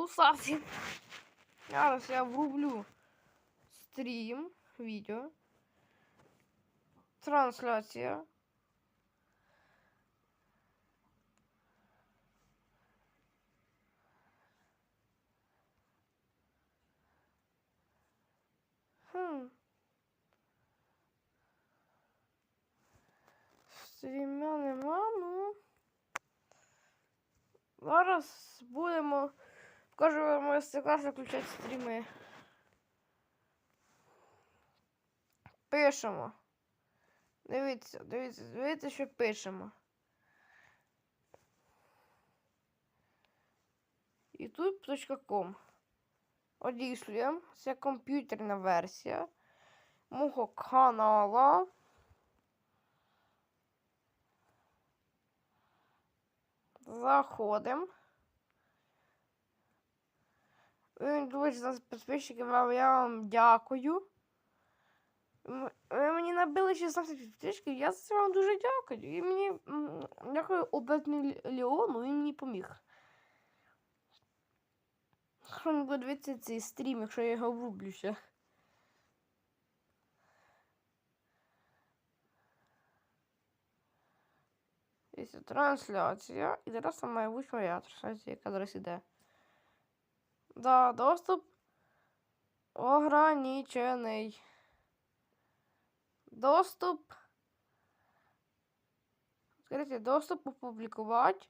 усаті. Зараз я врублю стрім, відео. Трансляція. Хм. Стрімя нема, ну. Зараз будемо. Покажу вам майстер-клас включати стріми. Пишемо. Дивіться, дивіться, дивіться, що пишемо. youtube.com Одіслюємо. Це комп'ютерна версія мого канала. Заходимо. Ви дуже за підписчиків, вам- я вам дякую. Ви мені набили 16 підписчиків, я за це вам дуже дякую. І мені дякую обетний Леону, він мені поміг. Хто не буде дивитися цей стрім, якщо я його врублюся. Трансляція. І зараз там має бути моя трансляція, яка зараз іде. Да, доступ ограничений. Доступ. Скажите, доступ опубликовать.